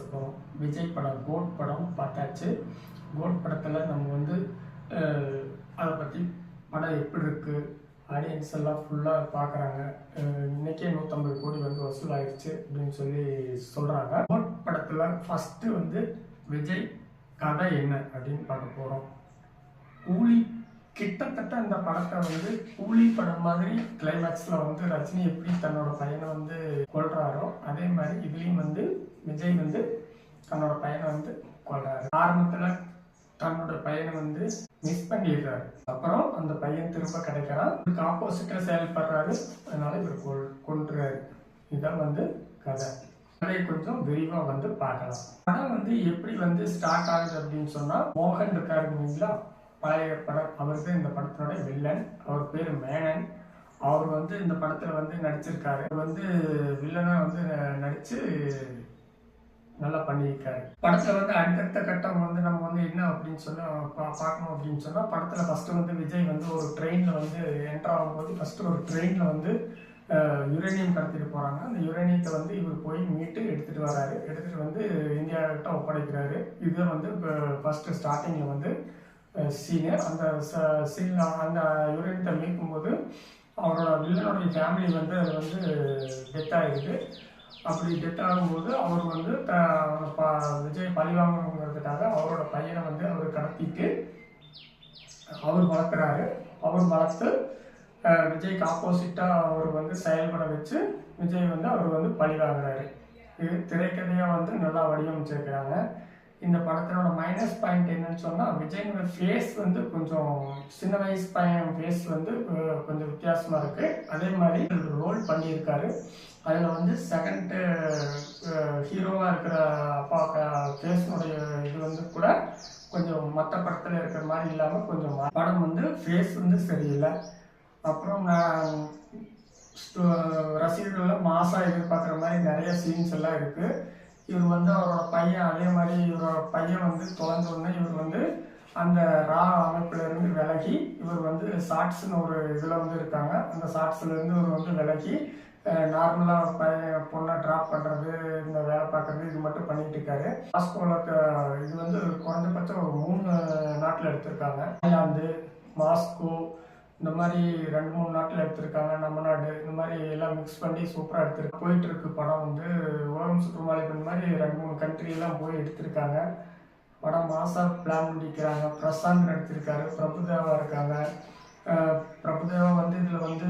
வந்து விஜய் படம் கோட் படம் பார்த்தாச்சு. கோட் படத்தில் நம்ம வந்து அதை பற்றி படம் எப்படி இருக்குது ஆடியன்ஸ் எல்லாம் ஃபுல்லாக பார்க்குறாங்க இன்னைக்கே நூற்றம்பது கோடி வந்து வசூல் ஆயிடுச்சு அப்படின்னு சொல்லி சொல்கிறாங்க கோட் படத்தில் ஃபஸ்ட்டு வந்து விஜய் கதை என்ன அப்படின்னு பார்க்க போகிறோம் கூலி கிட்டத்தட்ட அந்த படத்தை வந்து கூலி படம் மாதிரி கிளைமேக்ஸில் வந்து ரஜினி எப்படி தன்னோட பையனை வந்து கொள்றாரோ அதே மாதிரி இதுலேயும் வந்து விஜய் வந்து தன்னோட பையனை வந்து கொல்றாரு. ஆரம்பத்தில் தன்னோட பையனை வந்து மிஸ் பண்ணிடுறாரு. அப்புறம் அந்த பையன் திரும்ப கிடைக்கிறான். இதுக்கு ஆப்போசிட்டாக செயல்படுறாரு. அதனால இவர் கொள் கொன்றுறாரு. இதான் வந்து கதை. கதையை கொஞ்சம் விரிவாக வந்து பார்க்கலாம். படம் வந்து எப்படி வந்து ஸ்டார்ட் ஆகுது அப்படின்னு சொன்னால் மோகன் இருக்காரு இல்லைங்களா? பழைய படம். அவர் தான் இந்த படத்தினுடைய வில்லன் அவர் பேர் மேனன். அவர் வந்து இந்த படத்தில் வந்து நடிச்சிருக்காரு. வந்து வில்லனா வந்து நடித்து நடிச்சு நல்லா பண்ணியிருக்காரு. படத்தில் வந்து அடுத்தடுத்த கட்டம் வந்து நம்ம வந்து என்ன அப்படின்னு சொன்னா பா பார்க்கணும் அப்படின்னு சொன்னால் படத்தில் ஃபஸ்ட்டு வந்து விஜய் வந்து ஒரு ட்ரெயினில் வந்து என்டர் ஆகும்போது ஃபஸ்ட்டு ஒரு ட்ரெயினில் வந்து யுரேனியம் கடத்திட்டு போகிறாங்க அந்த யுரேனியத்தை வந்து இவர் போய் மீட்டு எடுத்துகிட்டு வராரு. எடுத்துகிட்டு வந்து இந்தியாவிட்ட ஒப்படைக்கிறாரு. இது வந்து ஃபஸ்ட்டு ஸ்டார்டிங்கில் வந்து சீனு அந்த சீன் அந்த யுரேனியத்தை மீட்கும்போது அவரோட வில்லனுடைய ஃபேமிலி வந்து அது வந்து டெத் ஆகிருக்கு அப்படி டெத் ஆகும்போது அவர் வந்து த ப- விஜய் பழி வாங்கணுங்கிறதுக்காக அவரோட பையனை வந்து அவர் கடத்திட்டு அவர் வளர்க்குறாரு. அவர் வளர்த்து விஜய்க்கு ஆப்போசிட்டாக அவர் வந்து செயல்பட வச்சு விஜய் வந்து அவர் வந்து பழி வாங்குறாரு. இது திரைக்கதையாக வந்து நல்லா வடிவமைச்சிருக்கிறாங்க. இந்த படத்தினோட மைனஸ் பாயிண்ட் என்னன்னு சொன்னால் விஜயோட ஃபேஸ் வந்து கொஞ்சம் சின்ன வயசு பையன் ஃபேஸ் வந்து கொஞ்சம் வித்தியாசமாக இருக்குது அதே மாதிரி ரோல் பண்ணியிருக்காரு. அதில் வந்து செகண்ட் ஹீரோவாக இருக்கிற அப்பா ஃபேஸ்னுடைய இது வந்து கூட கொஞ்சம் மற்ற படத்தில் இருக்கிற மாதிரி இல்லாமல் கொஞ்சம் படம் வந்து ஃபேஸ் வந்து சரியில்லை. அப்புறம் நான் ரசிகர்கள் ரசிகர்கள்லாம் மாசாக எதிர்பார்க்குற மாதிரி நிறைய சீன்ஸ் எல்லாம் இருக்குது இவர் வந்து அவரோட பையன் அதே மாதிரி இவரோட பையன் வந்து தொலைஞ்ச உடனே இவர் வந்து அந்த ரா அமைப்புல இருந்து விலகி இவர் வந்து ஷார்ட்ஸ்னு ஒரு இதில் வந்து இருக்காங்க. அந்த ஷார்ட்ஸ்லேருந்து இவர் வந்து விலகி நார்மலாக பையன் பொண்ணை ட்ராப் பண்ணுறது இந்த வேலை பார்க்குறது இது மட்டும் பண்ணிட்டு இருக்காரு. மாஸ்கோவில் இது வந்து குறைஞ்சபட்சம் ஒரு மூணு நாட்டில் எடுத்திருக்காங்க. தாய்லாந்து மாஸ்கோ இந்த மாதிரி ரெண்டு மூணு நாட்டில் எடுத்திருக்காங்க நம்ம நாடு. இந்த மாதிரி எல்லாம் மிக்ஸ் பண்ணி சூப்பராக எடுத்திருக்கு. போயிட்டு இருக்கு படம் வந்து. உலகம் சுற்றுமாலிப்பன் மாதிரி ரெண்டு மூணு கண்ட்ரியெல்லாம் போய் எடுத்திருக்காங்க. படம் மாசா பிளான் பண்ணிக்கிறாங்க. பிரசாந்த் எடுத்திருக்காரு பிரபுதேவா இருக்காங்க. பிரபுதேவா வந்து இதில் வந்து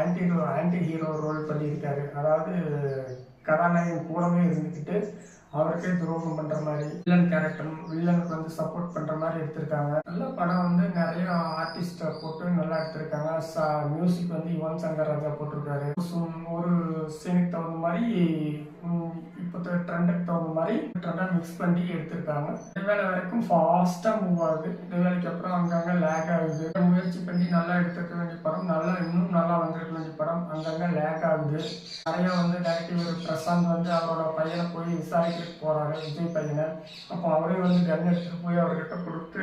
ஆன்டி ஆன்டி ஹீரோ ரோல் பண்ணியிருக்காரு. அதாவது கதாநாயகன் கூடவே இருந்துக்கிட்டு அவருக்கே துரோகம் பண்ற மாதிரி வில்லன் கேரக்டர் வில்லனுக்கு வந்து சப்போர்ட் பண்ற மாதிரி எடுத்திருக்காங்க. நல்ல படம் வந்து நிறைய ஆர்டிஸ்ட போட்டு நல்லா எடுத்திருக்காங்க. மியூசிக் வந்து யுவன் சங்கர் ராஜா போட்டிருக்காரு. ஒரு சீனுக்கு தகுந்த மாதிரி இப்போ ட்ரெண்டுக்கு தகுந்த மாதிரி ட்ரெண்டாக மிக்ஸ் பண்ணி எடுத்திருக்காங்க. வேலை வரைக்கும் ஃபாஸ்ட்டாக மூவ் ஆகுது. வேலைக்கு அப்புறம் அங்கங்கே முயற்சி பண்ணி நல்லா எடுத்துக்க வேண்டிய படம் நல்லா இன்னும் நல்லா வந்திருக்க வேண்டிய படம். அங்கங்கே லேக் ஆகுது. நிறைய வந்து டேரக்டர் பிரசாந்த் வந்து அவரோட பையனை போய் விசாரிக்கிட்டு போறாரு விஜய் பையனை. அப்போ அவரே வந்து கன் எடுத்துட்டு போய் அவர்கிட்ட கொடுத்து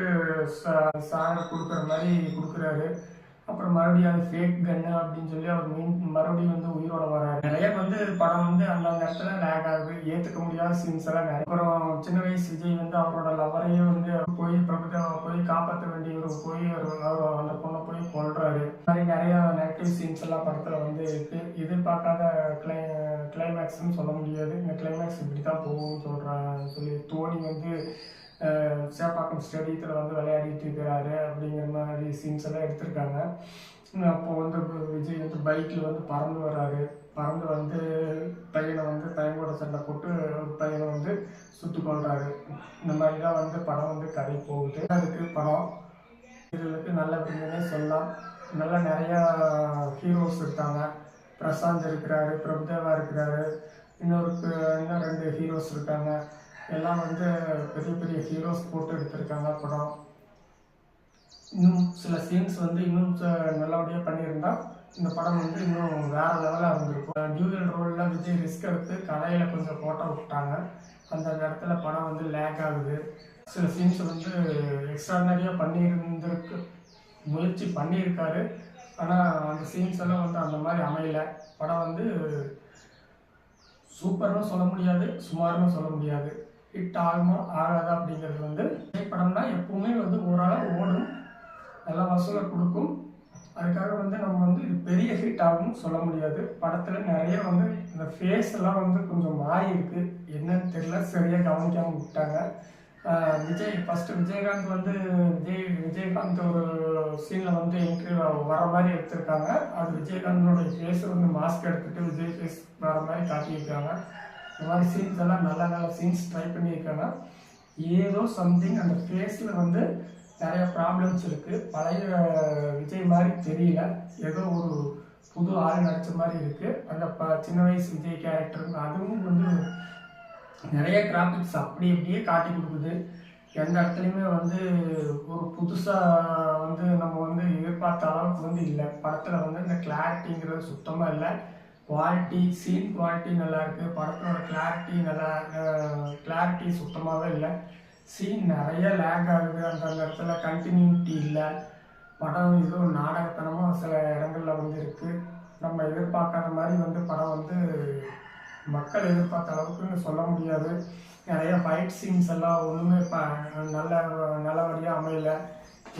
சாரை கொடுக்குற மாதிரி கொடுக்குறாரு. அப்புறம் மறுபடியும் அது ஃபேக் கன்னு அப்படின்னு சொல்லி அவர் மீன் மறுபடியும் வந்து உயிரோட வராரு நிறைய வந்து படம் வந்து அந்தந்த இடத்துல லேக் ஆகுது. ஏற்றுக்க முடியாத சீன்ஸ் எல்லாம் நிறைய. அப்புறம் சின்ன வயசு விஜய் வந்து அவரோட லவரையே வந்து போய் பிரபுதேவா போய் காப்பாற்ற வேண்டியவர் போய் அவர் அவர் அந்த பொண்ணை போய் கொள்றாரு இந்த மாதிரி நிறைய நெகட்டிவ் சீன்ஸ் எல்லாம் படத்தில் வந்து இருக்கு. எதிர்பார்க்காத கிளை கிளைமேக்ஸ்னு சொல்ல முடியாது. இந்த கிளைமேக்ஸ் இப்படி தான் போகும்னு சொல்கிறாங்க சொல்லி தோனி வந்து சேப்பாக்கம் ஸ்டேடியத்தில் வந்து விளையாடிட்டு இருக்கிறாரு அப்படிங்கிற மாதிரி சீன்ஸ் எல்லாம் எடுத்திருக்காங்க. அப்போ வந்து விஜய் வந்து பைக்கில் வந்து பறந்து வர்றாரு. பறந்து வந்து பையனை வந்து பையனோட சண்டை போட்டு பையனை வந்து சுட்டு கொள்றாரு இந்த மாதிரி தான் வந்து படம் வந்து கதை போகுது. அதுக்கு படம் இதுகளுக்கு நல்ல விருதுனே சொல்லலாம். நல்லா நிறையா ஹீரோஸ் இருக்காங்க. பிரசாந்த் இருக்கிறாரு பிரபுதேவா இருக்கிறாரு. இன்னொரு இன்னும் ரெண்டு ஹீரோஸ் இருக்காங்க. எல்லாம் வந்து பெரிய பெரிய ஹீரோஸ் போட்டு எடுத்திருக்காங்க படம். இன்னும் சில சீன்ஸ் வந்து இன்னும் நல்லபடியாக பண்ணியிருந்தா இந்த படம் வந்து இன்னும் வேற லெவலாக இருந்திருக்கும். டியூவல் ரோலில் விஜய் ரிஸ்க் எடுத்து கலையில் கொஞ்சம் போட்டோ விட்டாங்க. அந்த இடத்துல படம் வந்து லேக் ஆகுது. சில சீன்ஸ் வந்து எக்ஸ்ட்ராடனரியாக பண்ணியிருந்திருக்கு முயற்சி பண்ணியிருக்காரு. ஆனால் அந்த சீன்ஸ் எல்லாம் வந்து அந்த மாதிரி அமையல. படம் வந்து சூப்பர்னு சொல்ல முடியாது சுமார்னு சொல்ல முடியாது. ஹிட் ஆகுமா ஆகாதா அப்படிங்கிறது வந்து திரைப்படம்னா எப்பவுமே வந்து ஓரளவு ஓடும். நல்ல வசூலை கொடுக்கும். அதுக்காக வந்து நம்ம வந்து இது பெரிய ஹிட் ஆகும்னு சொல்ல முடியாது. படத்தில் நிறைய வந்து இந்த ஃபேஸ் எல்லாம் வந்து கொஞ்சம் மாறி இருக்கு என்னன்னு தெரியல. சரியாக கவனிக்காமல் விட்டாங்க. விஜய் ஃபஸ்ட்டு விஜயகாந்த் வந்து விஜய் விஜயகாந்த் ஒரு சீனில் வந்து என்ட்ரி வர மாதிரி எடுத்திருக்காங்க. அது விஜயகாந்தோட ஃபேஸ் வந்து மாஸ்க் எடுத்துகிட்டு விஜய் ஃபேஸ் வர மாதிரி காட்டியிருக்காங்க. இந்த மாதிரி சீன்ஸ் எல்லாம் நல்ல நல்ல சீன்ஸ் ட்ரை பண்ணியிருக்கேன்னா ஏதோ சம்திங் அந்த ஃபேஸில் வந்து நிறைய ப்ராப்ளம்ஸ் இருக்குது பழைய விஜய் மாதிரி தெரியல. ஏதோ ஒரு புது ஆள் நடிச்ச மாதிரி இருக்குது அந்த ப சின்ன வயசு விஜய் கேரக்டர் அதுவும் வந்து நிறைய கிராஃபிக்ஸ் அப்படி அப்படியே காட்டி கொடுக்குது. எந்த இடத்துலையுமே வந்து ஒரு புதுசாக வந்து நம்ம வந்து எதிர்பார்த்த அளவுக்கு வந்து இல்லை. படத்தில் வந்து இந்த கிளாரிட்டிங்கிறது சுத்தமாக இல்லை. குவாலிட்டி சீன் குவாலிட்டி நல்லா இருக்குது படத்தோட கிளாரிட்டி நல்லா கிளாரிட்டி சுத்தமாகவே இல்லை. சீன் நிறைய லேக் ஆகுது அந்த இடத்துல கண்டினியூட்டி இல்லை. படம் இதுவும் நாடகத்தனமாக சில இடங்கள்ல வந்து இருக்குது நம்ம எதிர்பார்க்காத மாதிரி வந்து படம் வந்து மக்கள் எதிர்பார்த்த அளவுக்குன்னு சொல்ல முடியாது. நிறைய ஃபைட் சீன்ஸ் எல்லாம் ஒன்றுமே ப நல்ல நல்லபடியாக அமையல.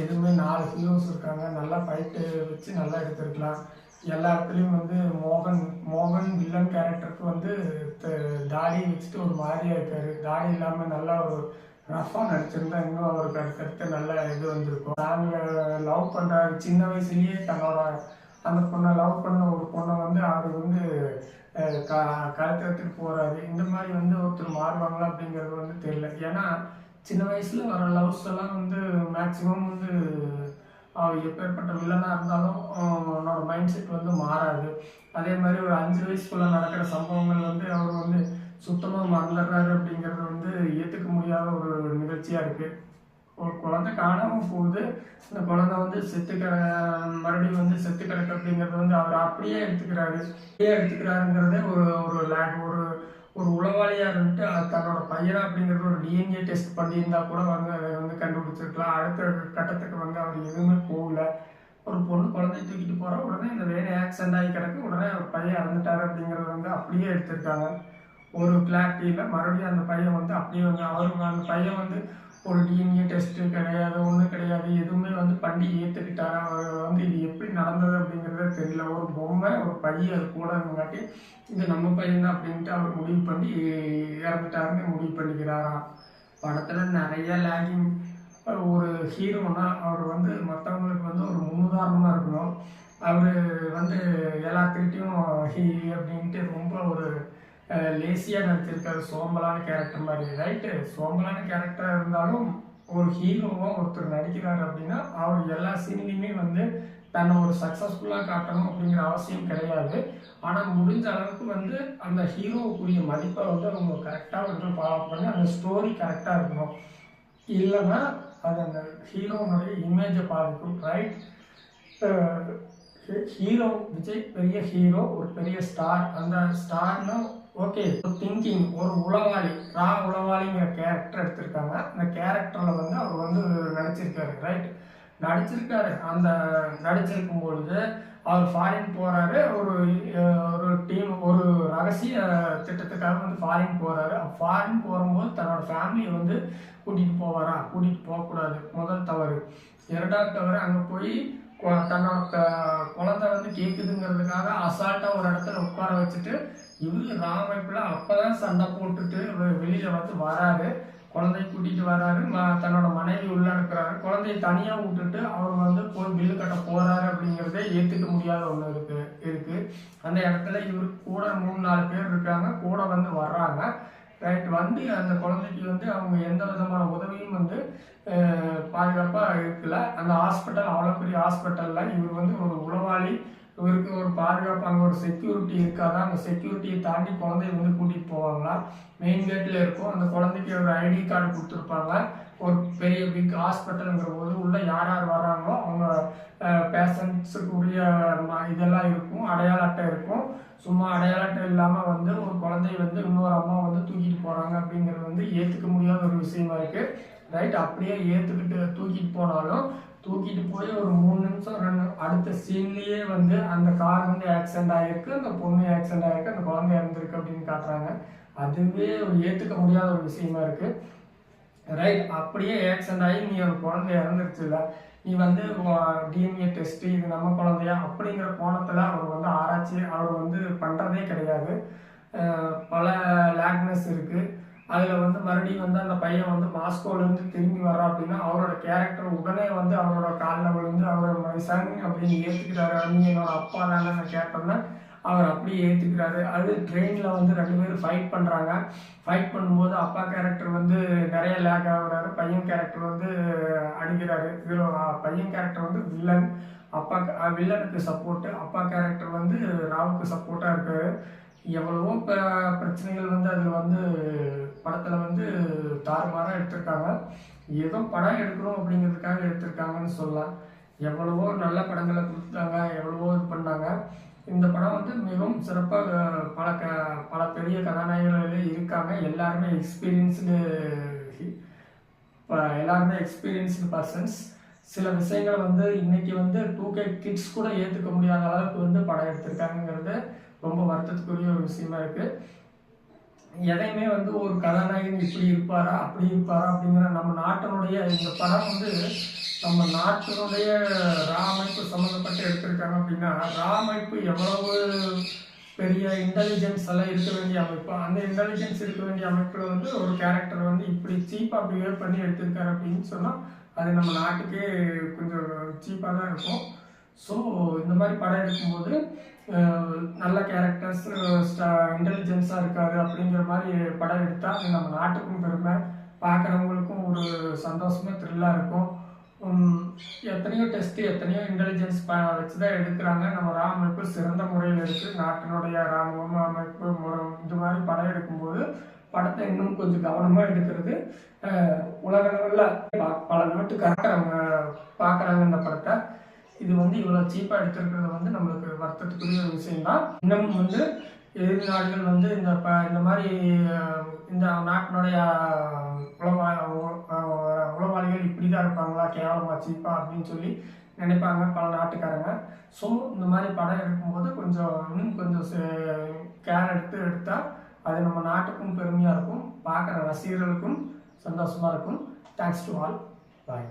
எதுவுமே நாலு ஹீரோஸ் இருக்காங்க. நல்லா ஃபைட்டு வச்சு நல்லா எடுத்திருக்கலாம். எல்லா இடத்துலையும் வந்து மோகன் மோகன் வில்லன் கேரக்டருக்கு வந்து தாடி வச்சுட்டு ஒரு மாதிரியா இருக்காரு. தாடி இல்லாமல் நல்லா ஒரு ரஃபாக நடிச்சிருந்தா இன்னும் அவருக்கு அடுத்தடுத்து நல்ல இது வந்திருக்கும். நாங்கள் லவ் பண்ணுறாரு சின்ன வயசுலயே தன்னோட அந்த பொண்ணை லவ் பண்ண ஒரு பொண்ணை வந்து அவர் வந்து க கழுத்து போகிறாரு போறாரு. இந்த மாதிரி வந்து ஒருத்தர் மாறுவாங்களா அப்படிங்கிறது வந்து தெரியல. ஏன்னா சின்ன வயசுல வர லவ்ஸ் எல்லாம் வந்து மேக்சிமம் வந்து எப்பேற்பட்ட வில்லனாக இருந்தாலும் அவனோட மைண்ட் செட் வந்து மாறாது. அதே மாதிரி ஒரு அஞ்சு வயசுக்குள்ளே நடக்கிற சம்பவங்கள் வந்து அவர் வந்து சுத்தமாக மறந்துடுறாரு அப்படிங்கிறது வந்து ஏற்றுக்க முடியாத ஒரு நிகழ்ச்சியாக இருக்குது ஒரு குழந்தை காணாமல் போகுது. அந்த குழந்தை வந்து செத்து கிட மறுபடியும் வந்து செத்து கிடக்கு அப்படிங்கிறது வந்து அவர் அப்படியே எடுத்துக்கிறாரு. அப்படியே எடுத்துக்கிறாருங்கிறதே ஒரு ஒரு லேக் ஒரு ஒரு உளவாளியாக இருந்துட்டு அது தன்னோட பையனா அப்படிங்கிறது ஒரு டிஎன்ஏ டெஸ்ட் பண்ணியிருந்தா கூட வந்து அதை வந்து கண்டுபிடிச்சிருக்கலாம். அடுத்த கட்டத்துக்கு வந்து அவர் எதுவுமே போகல. ஒரு பொண்ணு குழந்தைய தூக்கிட்டு போகிறா உடனே இந்த வேலை ஆக்சிடென்ட் ஆகி கிடக்கு. உடனே அவர் பையன் இறந்துட்டாரு அப்படிங்கிறது வந்து அப்படியே எடுத்திருக்காங்க. ஒரு கிளாரிட்டியில் மறுபடியும் அந்த பையன் வந்து அப்படியே வந்து அவருக்கு அந்த பையன் வந்து ஒரு டிஎன்ஏ டெஸ்ட்டு கிடையாது ஒன்றும் கிடையாது. எதுவுமே வந்து பண்ணி ஏற்றுக்கிட்டாரா அவர் வந்து இது எப்படி நடந்தது அப்படிங்கிறத தெரியல. ஒரு பொம்மை ஒரு பையன் அது கூட இருந்தங்காட்டி இது நம்ம பையன் தான் அப்படின்ட்டு அவர் முடிவு பண்ணி இறந்துட்டாருன்னு முடிவு பண்ணிக்கிறாராம். படத்தில் நிறைய லேகிங் ஒரு ஹீரோனா அவர் வந்து மற்றவங்களுக்கு வந்து ஒரு முன்னுதாரணமாக இருக்கணும். அவர் வந்து எல்லாத்துக்கிட்டையும் ஹீ அப்படின்ட்டு ரொம்ப ஒரு லேசியாக நடிச்சிருக்காரு சோம்பலான கேரக்டர் மாதிரி. ரைட்டு சோம்பலான கேரக்டராக இருந்தாலும் ஒரு ஹீரோவாக ஒருத்தர் நடிக்கிறார் அப்படின்னா அவர் எல்லா சீன்லேயுமே வந்து தன்னை ஒரு சக்ஸஸ்ஃபுல்லாக காட்டணும் அப்படிங்கிற அவசியம் கிடையாது. ஆனால் முடிஞ்ச அளவுக்கு வந்து அந்த ஹீரோவுக்குரிய மதிப்பை வந்து அவங்க கரெக்டாக வந்து ஃபாலோ பண்ணி அந்த ஸ்டோரி கரெக்டாக இருக்கணும். இல்லைன்னா அது அந்த ஹீரோனுடைய இமேஜை பாதிக்கும். ரைட் ஹீரோ விஜய் பெரிய ஹீரோ ஒரு பெரிய ஸ்டார் அந்த ஸ்டார்னால் ஓகே திங்கிங் ஒரு உளவாளி ரா உளவாளிங்கிற கேரக்டர் எடுத்திருக்காங்க. அந்த கேரக்டரில் வந்து அவர் வந்து நடிச்சிருக்காரு ரைட் நடிச்சிருக்காரு. அந்த நடிச்சிருக்கும் பொழுது அவர் ஃபாரின் போகிறாரு ஒரு ஒரு டீம் ஒரு ரகசிய திட்டத்துக்காக வந்து ஃபாரின் போகிறாரு ஃபாரின் போகும்போது தன்னோட ஃபேமிலியை வந்து கூட்டிகிட்டு போவாரா? கூட்டிகிட்டு போகக்கூடாது. முதல் தவறு. இரண்டாவது தவறு அங்கே போய் கொ- தன்னோட குழந்தை வந்து கேட்குதுங்கிறதுக்காக அசால்ட்டாக ஒரு இடத்துல உட்கார வச்சுட்டு இவரு ராமைப்புல அப்பதான் சண்டை போட்டுட்டு வெளியில வந்து வராரு. குழந்தைய கூட்டிட்டு வராரு. தன்னோட மனைவி உள்ள அனுப்புறாரு குழந்தைய தனியா விட்டுட்டு அவர் வந்து போய் பில்லு கட்ட போறாரு அப்படிங்கிறதே ஏத்துக்க முடியாத ஒண்ணு இருக்கு இருக்கு. அந்த இடத்துல இவரு கூட மூணு நாலு பேர் இருக்காங்க. கூட வந்து வர்றாங்க. ரைட் வந்து அந்த குழந்தைக்கு வந்து அவங்க எந்த விதமான உதவியும் வந்து பாதுகாப்பாக இருக்கல. அந்த ஹாஸ்பிட்டல் அவ்வளோ பெரிய ஹாஸ்பிட்டலில் இவர் வந்து ஒரு உளவாளி இவருக்கு ஒரு பாதுகாப்பு அங்கே ஒரு செக்யூரிட்டி இருக்காதா. அந்த செக்யூரிட்டியை தாண்டி குழந்தைய வந்து கூட்டிகிட்டு போவாங்களா? மெயின் கேட்டில் இருக்கும். அந்த குழந்தைக்கு ஒரு ஐடி கார்டு கொடுத்துருப்பாங்க. ஒரு பெரிய பிக் ஹாஸ்பிட்டலுங்கிற போது உள்ளே யார் யார் வராங்களோ அவங்க பேஷண்ட்ஸுக்குரிய ம- இதெல்லாம் இருக்கும். அடையாள அட்டை இருக்கும். சும்மா அடையாள அட்டை இல்லாமல் வந்து ஒரு குழந்தைய வந்து இன்னொரு அம்மா வந்து தூக்கிட்டு போகிறாங்க அப்படிங்கிறது வந்து ஏற்றுக்க முடியாத ஒரு விஷயமா இருக்குது ரைட் அப்படியே ஏற்றுக்கிட்டு தூக்கிட்டு போனாலும் தூக்கிட்டு போய் ஒரு மூணு நிமிஷம் ரெண்டு அடுத்த சீன்லயே வந்து அந்த கார் வந்து ஆக்சிடென்ட் ஆகிருக்கு அந்த பொண்ணு ஆக்சிடென்ட் ஆகிருக்கு அந்த குழந்தை இறந்துருக்கு அப்படின்னு காட்டுறாங்க. அதுவே ஒரு ஏற்றுக்க முடியாத ஒரு விஷயமா இருக்கு. ரைட் அப்படியே ஆக்சிடென்ட் ஆகி நீ ஒரு குழந்தை இறந்துருச்சுல நீ வந்து டிஎன்ஏ டெஸ்ட் இது நம்ம குழந்தையா அப்படிங்கிற கோணத்தில் அவர் வந்து ஆராய்ச்சி அவர் வந்து பண்ணுறதே கிடையாது. பல லேக்னஸ் இருக்குது அதில் வந்து மறுபடியும் வந்து அந்த பையன் வந்து மாஸ்கோலேருந்து திரும்பி வரான் அப்படின்னா அவரோட கேரக்டர் உடனே வந்து அவரோட காலில் விழுந்து அவர் மை சன் அப்படின்னு ஏற்றுக்கிறாரு அப்படின்னு என்னோட அப்பா தானே நான் கேட்டோம்னா அவர் அப்படியே ஏற்றுக்கிறாரு அது ட்ரெயினில் வந்து ரெண்டு பேரும் ஃபைட் பண்ணுறாங்க ஃபைட் பண்ணும்போது அப்பா கேரக்டர் வந்து நிறைய லேக் ஆகுறாரு. பையன் கேரக்டர் வந்து அடிக்கிறாரு. பையன் கேரக்டர் வந்து வில்லன் அப்பா வில்லனுக்கு சப்போர்ட்டு அப்பா கேரக்டர் வந்து ராவுக்கு சப்போர்ட்டாக இருக்காரு. எவ்வளவோ பிரச்சனைகள் வந்து அதில் வந்து படத்தில் வந்து தாறுமாறாக எடுத்திருக்காங்க. ஏதோ படம் எடுக்கணும் அப்படிங்கிறதுக்காக எடுத்திருக்காங்கன்னு சொல்லலாம். எவ்வளவோ நல்ல படங்களை கொடுத்தாங்க எவ்வளவோ இது பண்ணாங்க. இந்த படம் வந்து மிகவும் சிறப்பாக பல க பல பெரிய கதாநாயகர்கள் இருக்காங்க. எல்லாருமே எக்ஸ்பீரியன்ஸ்டு எல்லாருமே எக்ஸ்பீரியன்ஸ்டு பர்சன்ஸ். சில விஷயங்கள் வந்து இன்னைக்கு வந்து டூ கே கிட்ஸ் கூட ஏற்றுக்க முடியாத அளவுக்கு வந்து படம் எடுத்திருக்காங்கங்கிறது ரொம்ப வருத்தத்துக்குரிய ஒரு விஷயமா இருக்குது எதையுமே வந்து ஒரு கதாநாயகன் இப்படி இருப்பாரா? அப்படி இருப்பாரா? அப்படிங்கிற நம்ம நாட்டினுடைய இந்த படம் வந்து நம்ம நாட்டினுடைய ரா அமைப்பு சம்மந்தப்பட்டு எடுத்திருக்காங்க அப்படின்னா ரா அமைப்பு எவ்வளவு பெரிய இன்டெலிஜென்ஸ் எல்லாம் இருக்க வேண்டிய அமைப்பு? அந்த இன்டெலிஜென்ஸ் இருக்க வேண்டிய அமைப்பில் வந்து ஒரு கேரக்டர் வந்து இப்படி சீப்பாக பிஹேவ் பண்ணி எடுத்திருக்காரு அப்படின்னு சொன்னால் அது நம்ம நாட்டுக்கே கொஞ்சம் சீப்பாக தான் இருக்கும். ஸோ இந்த மாதிரி படம் எடுக்கும்போது நல்ல கேரக்டர்ஸ் இன்டெலிஜென்ஸாக இருக்காரு அப்படிங்கிற மாதிரி படம் எடுத்தால் அது நம்ம நாட்டுக்கும் பெருமை. பார்க்குறவங்களுக்கும் ஒரு சந்தோஷமே த்ரில்லாக இருக்கும். எத்தனையோ டெஸ்ட்டு எத்தனையோ இன்டெலிஜென்ஸ் வச்சு தான் எடுக்கிறாங்க. நம்ம ராம் அமைப்பு சிறந்த முறையில் இருக்குது நாட்டினுடைய ராணுவம் அமைப்பு இது மாதிரி படம் எடுக்கும்போது படத்தை இன்னும் கொஞ்சம் கவனமாக எடுக்கிறது. உலக லெவலில் பல நாட்டுக்காரங்க பார்க்குறாங்க இந்த படத்தை. இது வந்து இவ்வளோ சீப்பாக எடுத்துருக்கிறது வந்து நம்மளுக்கு வருத்தத்துக்குரிய ஒரு விஷயம்தான். இன்னும் வந்து எதிர் நாடுகள் வந்து இந்த ப இந்த மாதிரி இந்த நாட்டினுடைய உளமா உளவாளிகள் இப்படி தான் இருப்பாங்களா? கேவலமா சீப்பா அப்படின்னு சொல்லி நினைப்பாங்க பல நாட்டுக்காரங்க. ஸோ இந்த மாதிரி படம் எடுக்கும்போது கொஞ்சம் இன்னும் கொஞ்சம் கேர் எடுத்து எடுத்தால் அது நம்ம நாட்டுக்கும் பெருமையாக இருக்கும். பார்க்குற ரசிகர்களுக்கும் சந்தோஷமாக இருக்கும். Thanks to all bye